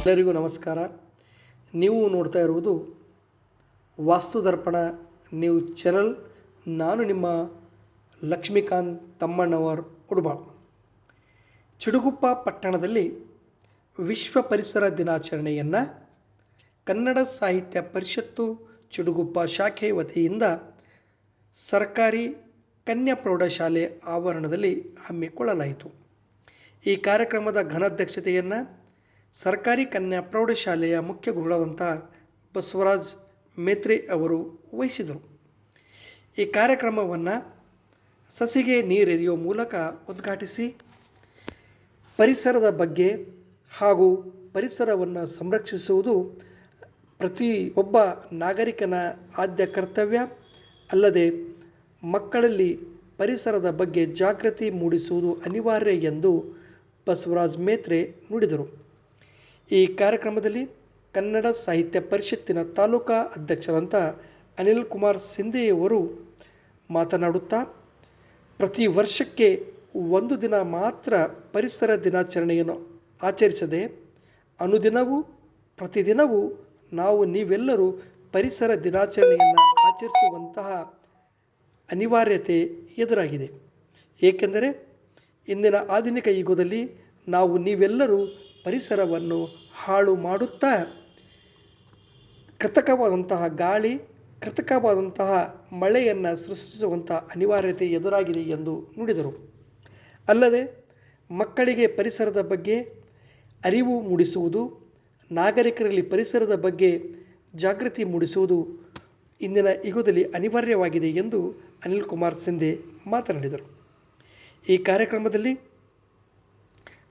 ಎಲ್ಲರಿಗೂ ನಮಸ್ಕಾರ. ನೀವು ನೋಡ್ತಾ ಇರುವುದು ವಾಸ್ತು ದರ್ಪಣ ನ್ಯೂಸ್ ಚಾನಲ್. ನಾನು ನಿಮ್ಮ ಲಕ್ಷ್ಮೀಕಾಂತ್ ತಮ್ಮಣ್ಣವರ್ ಉಡುಬಾಳ್. ಚಿಡುಗುಪ್ಪ ಪಟ್ಟಣದಲ್ಲಿ ವಿಶ್ವ ಪರಿಸರ ದಿನಾಚರಣೆಯನ್ನು ಕನ್ನಡ ಸಾಹಿತ್ಯ ಪರಿಷತ್ತು ಚಿಡುಗುಪ್ಪ ಶಾಖೆ ವತಿಯಿಂದ ಸರ್ಕಾರಿ ಕನ್ಯಾ ಪ್ರೌಢಶಾಲೆ ಆವರಣದಲ್ಲಿ ಹಮ್ಮಿಕೊಳ್ಳಲಾಯಿತು. ಈ ಕಾರ್ಯಕ್ರಮದ ಘನಾಧ್ಯಕ್ಷತೆಯನ್ನು ಸರ್ಕಾರಿ ಕನ್ಯಾ ಪ್ರೌಢಶಾಲೆಯ ಮುಖ್ಯ ಗುರುಗಳಾದಂಥ ಬಸವರಾಜ್ ಮೇತ್ರೆ ಅವರು ವಹಿಸಿದರು. ಈ ಕಾರ್ಯಕ್ರಮವನ್ನು ಸಸಿಗೆ ನೀರೆರೆಯುವ ಮೂಲಕ ಉದ್ಘಾಟಿಸಿ ಪರಿಸರದ ಬಗ್ಗೆ ಹಾಗೂ ಪರಿಸರವನ್ನು ಸಂರಕ್ಷಿಸುವುದು ಪ್ರತಿ ಒಬ್ಬ ನಾಗರಿಕನ ಆದ್ಯ ಕರ್ತವ್ಯ. ಅಲ್ಲದೆ ಮಕ್ಕಳಲ್ಲಿ ಪರಿಸರದ ಬಗ್ಗೆ ಜಾಗೃತಿ ಮೂಡಿಸುವುದು ಅನಿವಾರ್ಯ ಎಂದು ಬಸವರಾಜ್ ಮೇತ್ರೆ ನುಡಿದರು. ಈ ಕಾರ್ಯಕ್ರಮದಲ್ಲಿ ಕನ್ನಡ ಸಾಹಿತ್ಯ ಪರಿಷತ್ತಿನ ತಾಲೂಕಾ ಅಧ್ಯಕ್ಷರಂತ ಅನಿಲ್ ಕುಮಾರ್ ಸಿಂಧೆಯವರು ಮಾತನಾಡುತ್ತಾ, ಪ್ರತಿ ವರ್ಷಕ್ಕೆ ಒಂದು ದಿನ ಮಾತ್ರ ಪರಿಸರ ದಿನಾಚರಣೆಯನ್ನು ಆಚರಿಸದೆ, ಅನುದಿನವೂ, ಪ್ರತಿದಿನವೂ ನಾವು ನೀವೆಲ್ಲರೂ ಪರಿಸರ ದಿನಾಚರಣೆಯನ್ನು ಆಚರಿಸುವಂತಹ ಅನಿವಾರ್ಯತೆ ಎದುರಾಗಿದೆ. ಏಕೆಂದರೆ, ಇಂದಿನ ಆಧುನಿಕ ಯುಗದಲ್ಲಿ ನಾವು ನೀವೆಲ್ಲರೂ ಪರಿಸರವನ್ನು ಹಾಳು ಮಾಡುತ್ತಾ ಕೃತಕವಾದಂತಹ ಗಾಳಿ, ಕೃತಕವಾದಂತಹ ಮಳೆಯನ್ನು ಸೃಷ್ಟಿಸುವಂಥ ಅನಿವಾರ್ಯತೆ ಎದುರಾಗಿದೆ ಎಂದು ನುಡಿದರು. ಅಲ್ಲದೆ ಮಕ್ಕಳಿಗೆ ಪರಿಸರದ ಬಗ್ಗೆ ಅರಿವು ಮೂಡಿಸುವುದು, ನಾಗರಿಕರಲ್ಲಿ ಪರಿಸರದ ಬಗ್ಗೆ ಜಾಗೃತಿ ಮೂಡಿಸುವುದು ಇಂದಿನ ಯುಗದಲ್ಲಿ ಅನಿವಾರ್ಯವಾಗಿದೆ ಎಂದು ಅನಿಲ್ ಕುಮಾರ್ ಸಿಂಧೆ ಮಾತನಾಡಿದರು. ಈ ಕಾರ್ಯಕ್ರಮದಲ್ಲಿ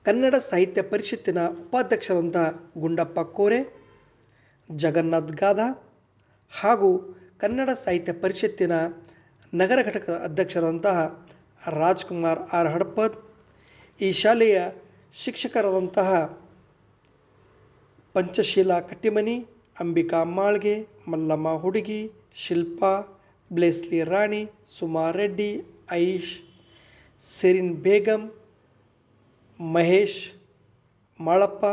ಕನ್ನಡ ಸಾಹಿತ್ಯ ಪರಿಷತ್ತಿನ ಉಪಾಧ್ಯಕ್ಷರಾದಂಥ ಗುಂಡಪ್ಪ ಕೋರೆ, ಜಗನ್ನಾಥ್ ಗಾದ ಹಾಗೂ ಕನ್ನಡ ಸಾಹಿತ್ಯ ಪರಿಷತ್ತಿನ ನಗರ ಘಟಕದ ಅಧ್ಯಕ್ಷರಾದಂತಹ ರಾಜ್ಕುಮಾರ್ ಆರ್ ಹಡಪದ್, ಈ ಶಾಲೆಯ ಶಿಕ್ಷಕರಾದಂತಹ ಪಂಚಶೀಲ ಕಟ್ಟಿಮನಿ, ಅಂಬಿಕಾ ಮಾಳ್ಗೆ, ಮಲ್ಲಮ್ಮ ಹುಡುಗಿ, ಶಿಲ್ಪಾ, ಬ್ಲೇಸ್ಲಿ ರಾಣಿ, ಸುಮಾ ರೆಡ್ಡಿ, ಐಶ್, ಸೆರಿನ್ ಬೇಗಂ ಮಹೇಶ್, ಮಾಳಪ್ಪ,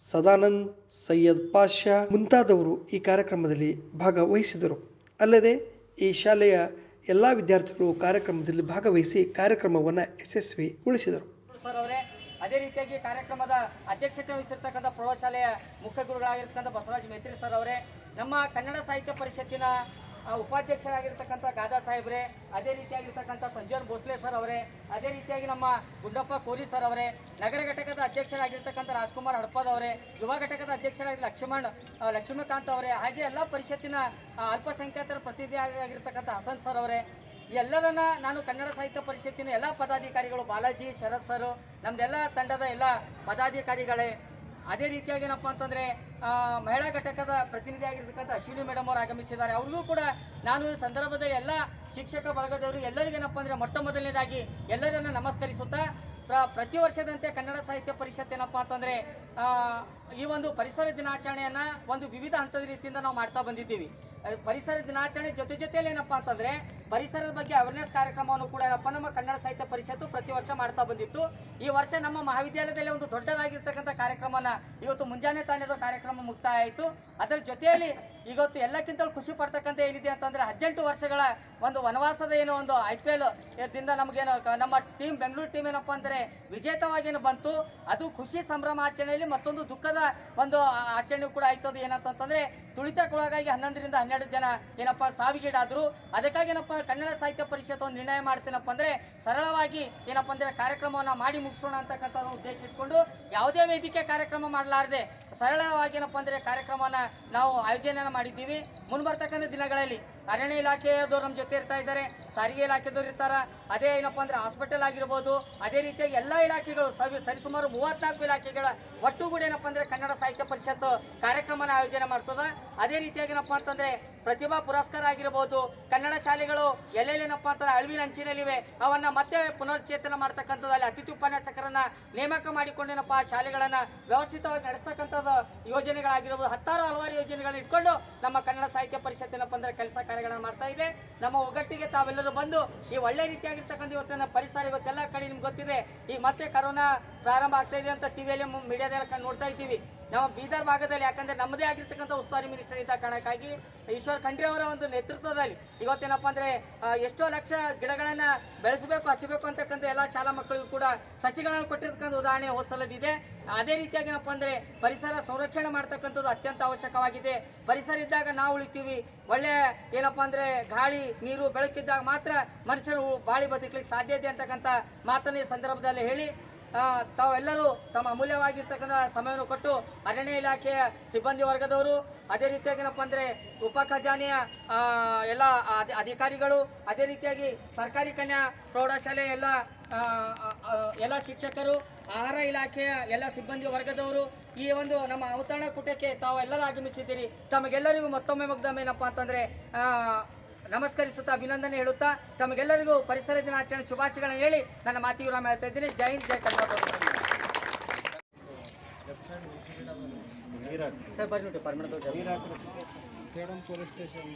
ಸದಾನಂದ್, ಸೈಯದ್ ಪಾಷಾ ಮುಂತಾದವರು ಈ ಕಾರ್ಯಕ್ರಮದಲ್ಲಿ ಭಾಗವಹಿಸಿದರು. ಅಲ್ಲದೆ ಈ ಶಾಲೆಯ ಎಲ್ಲ ವಿದ್ಯಾರ್ಥಿಗಳು ಕಾರ್ಯಕ್ರಮದಲ್ಲಿ ಭಾಗವಹಿಸಿ ಕಾರ್ಯಕ್ರಮವನ್ನು ಯಶಸ್ವಿಗೊಳಿಸಿದರು. ಸರ್ ಅವರೇ, ಅದೇ ರೀತಿಯಾಗಿ ಕಾರ್ಯಕ್ರಮದ ಅಧ್ಯಕ್ಷತೆ ವಹಿಸಿರ್ತಕ್ಕಂಥ ಪ್ರೌಢಶಾಲೆಯ ಮುಖ್ಯ ಗುರುಗಳಾಗಿರ್ತಕ್ಕಂಥ ಬಸವರಾಜ್ ಮೈತ್ರಿ ಸರ್ ಅವರೇ, ನಮ್ಮ ಕನ್ನಡ ಸಾಹಿತ್ಯ ಪರಿಷತ್ತಿನ ಉಪಾಧ್ಯಕ್ಷರಾಗಿರ್ತಕ್ಕಂಥ ಗಾದಾ ಸಾಹೇಬ್ರೆ, ಅದೇ ರೀತಿಯಾಗಿರ್ತಕ್ಕಂಥ ಸಂಜೀವನ್ ಭೋಸ್ಲೆ ಸರ್ ಅವರೇ, ಅದೇ ರೀತಿಯಾಗಿ ನಮ್ಮ ಗುಂಡಪ್ಪ ಕೋರಿ ಸರ್ ಅವರೇ, ನಗರ ಘಟಕದ ಅಧ್ಯಕ್ಷರಾಗಿರ್ತಕ್ಕಂಥ ರಾಜ್ಕುಮಾರ್ ಅವರೇ, ಯುವ ಘಟಕದ ಅಧ್ಯಕ್ಷರಾಗಿ ಲಕ್ಷ್ಮಣ್ ಲಕ್ಷ್ಮೀಕಾಂತ್ ಅವರೇ, ಹಾಗೆ ಎಲ್ಲ ಪರಿಷತ್ತಿನ ಅಲ್ಪಸಂಖ್ಯಾತರ ಪ್ರತಿನಿಧಿಯಾಗಿರ್ತಕ್ಕಂಥ ಹಸನ್ ಸರ್ ಅವರೇ. ಎಲ್ಲರನ್ನ ನಾನು ಕನ್ನಡ ಸಾಹಿತ್ಯ ಪರಿಷತ್ತಿನ ಎಲ್ಲ ಪದಾಧಿಕಾರಿಗಳು ಬಾಲಾಜಿ, ಶರತ್ ಸರ್, ನಮ್ದೆಲ್ಲ ತಂಡದ ಎಲ್ಲ ಪದಾಧಿಕಾರಿಗಳೇ. ಅದೇ ರೀತಿಯಾಗಿ ಏನಪ್ಪ ಅಂತಂದರೆ ಮಹಿಳಾ ಘಟಕದ ಪ್ರತಿನಿಧಿಯಾಗಿರ್ತಕ್ಕಂಥ ಅಶ್ವಿನಿ ಮೇಡಮ್ ಅವರು ಆಗಮಿಸಿದ್ದಾರೆ. ಅವ್ರಿಗೂ ಕೂಡ ನಾನು ಈ ಸಂದರ್ಭದಲ್ಲಿ ಎಲ್ಲ ಶಿಕ್ಷಕ ಬಳಗದವರು ಎಲ್ಲರಿಗೇನಪ್ಪ ಅಂದರೆ ಮೊಟ್ಟ ಮೊದಲನೇದಾಗಿ ಎಲ್ಲರನ್ನ ನಮಸ್ಕರಿಸುತ್ತಾ, ಪ್ರ, ಪ್ರತಿ ವರ್ಷದಂತೆ ಕನ್ನಡ ಸಾಹಿತ್ಯ ಪರಿಷತ್ ಏನಪ್ಪ ಅಂತಂದರೆ ಈ ಒಂದು ಪರಿಸರ ದಿನಾಚರಣೆಯನ್ನು ಒಂದು ವಿವಿಧ ಹಂತದ ರೀತಿಯಿಂದ ನಾವು ಮಾಡ್ತಾ ಬಂದಿದ್ದೀವಿ. ಪರಿಸರ ದಿನಾಚರಣೆ ಜೊತೆ ಜೊತೆಯಲ್ಲಿ ಏನಪ್ಪ ಅಂತಂದರೆ, ಪರಿಸರದ ಬಗ್ಗೆ ಅವೇರ್ನೆಸ್ ಕಾರ್ಯಕ್ರಮವನ್ನು ಕೂಡ ಏನಪ್ಪ, ನಮ್ಮ ಕನ್ನಡ ಸಾಹಿತ್ಯ ಪರಿಷತ್ತು ಪ್ರತಿ ವರ್ಷ ಮಾಡ್ತಾ ಬಂದಿತ್ತು. ಈ ವರ್ಷ ನಮ್ಮ ಮಹಾವಿದ್ಯಾಲಯದಲ್ಲಿ ಒಂದು ದೊಡ್ಡದಾಗಿರ್ತಕ್ಕಂಥ ಕಾರ್ಯಕ್ರಮನ ಇವತ್ತು ಮುಂಜಾನೆ ತಾಣದ ಕಾರ್ಯಕ್ರಮ ಮುಕ್ತಾಯ ಆಯಿತು ಅದರ ಜೊತೆಯಲ್ಲಿ ಇವತ್ತು ಎಲ್ಲಕ್ಕಿಂತಲೂ ಖುಷಿ ಪಡ್ತಕ್ಕಂಥ ಏನಿದೆ ಅಂತಂದರೆ, ಹದಿನೆಂಟು ವರ್ಷಗಳ ಒಂದು ವನವಾಸದ ಏನೋ ಒಂದು ಐ ಪಿ ಎಲ್ ದಿಂದ ನಮಗೇನು ನಮ್ಮ ಟೀಮ್, ಬೆಂಗಳೂರು ಟೀಮ್ ಏನಪ್ಪ ಅಂದರೆ ವಿಜೇತವಾಗೇನು ಬಂತು. ಅದು ಖುಷಿ ಸಂಭ್ರಮ ಆಚರಣೆಯಲ್ಲಿ ಮತ್ತೊಂದು ದುಃಖದ ಒಂದು ಆಚರಣೆ ಕೂಡ ಆಯ್ತದು ಏನಂತಂತಂದರೆ ತುಳಿತಕ್ಕೊಳಗಾಗಿ ಹನ್ನೊಂದರಿಂದ ಹನ್ನೆರಡು ಜನ ಏನಪ್ಪ ಸಾವಿಗೀಡಾದ್ರು. ಅದಕ್ಕಾಗಿ ಏನಪ್ಪ ಕನ್ನಡ ಸಾಹಿತ್ಯ ಪರಿಷತ್ ಒಂದು ನಿರ್ಣಯ ಮಾಡ್ತೇನಪ್ಪ ಅಂದರೆ, ಸರಳವಾಗಿ ಏನಪ್ಪ ಅಂದರೆ ಕಾರ್ಯಕ್ರಮವನ್ನು ಮಾಡಿ ಮುಗಿಸೋಣ ಅಂತಕ್ಕಂಥ ಉದ್ದೇಶ ಇಟ್ಕೊಂಡು, ಯಾವುದೇ ವೇದಿಕೆ ಕಾರ್ಯಕ್ರಮ ಮಾಡಲಾರದೆ ಸರಳವಾಗಿ ಏನಪ್ಪ ಅಂದರೆ ಕಾರ್ಯಕ್ರಮವನ್ನು ನಾವು ಆಯೋಜನೆಯನ್ನು ಮಾಡಿದ್ದೀವಿ. ಮುಂಬರ್ತಕ್ಕಂಥ ದಿನಗಳಲ್ಲಿ ಅರಣ್ಯ ಇಲಾಖೆಯವರು ನಮ್ಮ ಜೊತೆ ಇರ್ತಾ ಇದ್ದಾರೆ. ಸಾರಿಗೆ ಇಲಾಖೆದವ್ರು ಇರ್ತಾರ? ಅದೇ ಏನಪ್ಪ ಅಂದರೆ ಹಾಸ್ಪಿಟಲ್ ಆಗಿರ್ಬೋದು, ಅದೇ ರೀತಿಯಾಗಿ ಎಲ್ಲ ಇಲಾಖೆಗಳು ಸವಿ, ಸರಿಸುಮಾರು ಮೂವತ್ನಾಲ್ಕು ಇಲಾಖೆಗಳ ಒಟ್ಟುಗೂಡಿ ಏನಪ್ಪ ಅಂದರೆ ಕನ್ನಡ ಸಾಹಿತ್ಯ ಪರಿಷತ್ತು ಕಾರ್ಯಕ್ರಮನ ಆಯೋಜನೆ ಮಾಡ್ತದೆ. ಅದೇ ರೀತಿಯಾಗಿ ಏನಪ್ಪ ಅಂತಂದರೆ ಪ್ರತಿಭಾ ಪುರಸ್ಕಾರ ಆಗಿರ್ಬೋದು. ಕನ್ನಡ ಶಾಲೆಗಳು ಎಲ್ಲೆಲ್ಲೇನಪ್ಪ ಅಂತ ಅಳಿವಿನ ಅಂಚಿನಲ್ಲಿವೆ. ಅವನ್ನ ಮತ್ತೆ ಪುನರ್ಚೇತನ ಮಾಡ್ತಕ್ಕಂಥದ್ದು ಅಲ್ಲಿ ಅತಿಥಿ ಉಪನ್ಯಾಸಕರನ್ನ ನೇಮಕ ಮಾಡಿಕೊಂಡೇನಪ್ಪ ಆ ಶಾಲೆಗಳನ್ನು ವ್ಯವಸ್ಥಿತವಾಗಿ ನಡೆಸ್ತಕ್ಕಂಥದ್ದು ಯೋಜನೆಗಳಾಗಿರ್ಬೋದು. ಹತ್ತಾರು ಹಲವಾರು ಯೋಜನೆಗಳನ್ನ ಇಟ್ಕೊಂಡು ನಮ್ಮ ಕನ್ನಡ ಸಾಹಿತ್ಯ ಪರಿಷತ್ ಏನಪ್ಪ ಅಂದ್ರೆ ಕೆಲಸ ಕಾರ್ಯಗಳನ್ನ ಮಾಡ್ತಾ ಇದೆ. ನಮ್ಮ ಒಗ್ಗಟ್ಟಿಗೆ ತಾವೆಲ್ಲರೂ ಬಂದು ಈ ಒಳ್ಳೆ ರೀತಿಯಾಗಿರ್ತಕ್ಕಂಥ ಇವತ್ತಿನ ಪರಿಸರ ಇವತ್ತೆಲ್ಲ ಕಡೆ ನಿಮ್ಗೆ ಗೊತ್ತಿದೆ. ಈ ಮತ್ತೆ ಕರೋನಾ ಪ್ರಾರಂಭ ಆಗ್ತಾ ಇದೆ ಅಂತ ಟಿವಿಯಲ್ಲಿ ಮೀಡಿಯಾದಲ್ಲಿ ಕಂಡು ನೋಡ್ತಾ ಇದ್ದೀವಿ. ನಮ್ಮ ಬೀದರ್ ಭಾಗದಲ್ಲಿ, ಯಾಕಂದ್ರೆ ನಮ್ಮದೇ ಆಗಿರ್ತಕ್ಕಂಥ ಉಸ್ತುವಾರಿ ಮಿನಿಸ್ಟರ್ ಇದ್ದ ಕಾರಣಕ್ಕಾಗಿ ಈಶ್ವರ್ ಖಂಡ್ರೆ ಅವರ ಒಂದು ನೇತೃತ್ವದಲ್ಲಿ ಇವತ್ತೇನಪ್ಪ ಅಂದರೆ ಎಷ್ಟೋ ಲಕ್ಷ ಗಿಡಗಳನ್ನು ಬೆಳೆಸಬೇಕು, ಹಚ್ಚಬೇಕು ಅಂತಕ್ಕಂಥ ಎಲ್ಲ ಶಾಲಾ ಮಕ್ಕಳಿಗೂ ಕೂಡ ಸಸಿಗಳನ್ನು ಕೊಟ್ಟಿರ್ತಕ್ಕಂಥ ಉದಾಹರಣೆ ಹೋದ್ಸಲದಿದೆ ಅದೇ ರೀತಿಯಾಗಿ ಏನಪ್ಪ ಅಂದ್ರೆ, ಪರಿಸರ ಸಂರಕ್ಷಣೆ ಮಾಡ್ತಕ್ಕಂಥದ್ದು ಅತ್ಯಂತ ಅವಶ್ಯಕವಾಗಿದೆ. ಪರಿಸರ ಇದ್ದಾಗ ನಾವು ಉಳಿತೀವಿ. ಒಳ್ಳೆ ಏನಪ್ಪ ಅಂದರೆ, ಗಾಳಿ, ನೀರು, ಬೆಳಕಿದ್ದಾಗ ಮಾತ್ರ ಮನುಷ್ಯರು ಬಾಳಿ ಬದುಕಲಿಕ್ಕೆ ಸಾಧ್ಯತೆ ಅಂತಕ್ಕಂಥ ಮಾತನ್ನ ಈ ಸಂದರ್ಭದಲ್ಲಿ ಹೇಳಿ ತಾವೆಲ್ಲರೂ ತಮ್ಮ ಅಮೂಲ್ಯವಾಗಿರ್ತಕ್ಕಂಥ ಸಮಯವನ್ನು ಕೊಟ್ಟು ಅರಣ್ಯ ಇಲಾಖೆಯ ಸಿಬ್ಬಂದಿ ವರ್ಗದವರು, ಅದೇ ರೀತಿಯಾಗಿ ಏನಪ್ಪ ಅಂದರೆ ಉಪ ಖಜಾನೆಯ ಎಲ್ಲ ಅಧಿ- ಅಧಿಕಾರಿಗಳು, ಅದೇ ರೀತಿಯಾಗಿ ಸರ್ಕಾರಿ ಕನ್ಯಾ ಪ್ರೌಢಶಾಲೆಯ ಎಲ್ಲ ಎಲ್ಲ ಶಿಕ್ಷಕರು, ಆಹಾರ ಇಲಾಖೆಯ ಎಲ್ಲ ಸಿಬ್ಬಂದಿ ವರ್ಗದವರು, ಈ ಒಂದು ನಮ್ಮ ಅವತರಣ ಕೂಟಕ್ಕೆ ತಾವು ಎಲ್ಲರೂ ಆಗಮಿಸಿದ್ದೀರಿ. ತಮಗೆಲ್ಲರಿಗೂ ಮತ್ತೊಮ್ಮೆ ಮುಗ್ದಮೇನಪ್ಪ ಅಂತಂದರೆ ನಮಸ್ಕರಿಸುತ್ತಾ ಅಭಿನಂದನೆ ಹೇಳುತ್ತಾ ತಮಗೆಲ್ಲರಿಗೂ ಪರಿಸರ ದಿನಾಚರಣೆ ಶುಭಾಶಯಗಳನ್ನು ಹೇಳಿ ನನ್ನ ಮಾತಿಗೆ ವಿರಾಮ ಹೇಳ್ತಾ ಇದ್ದೀನಿ. ಜೈ ಹಿಂದ್ ಜೈ ಕರ್ನಾಟಕ. ಸರ್ ಬರ್ರಿ ನೋಡಿ ಪರ್ಮನೆಂಟ್ ಸೇಡಂ ಪೊಲೀಸ್ ಸ್ಟೇಷನ್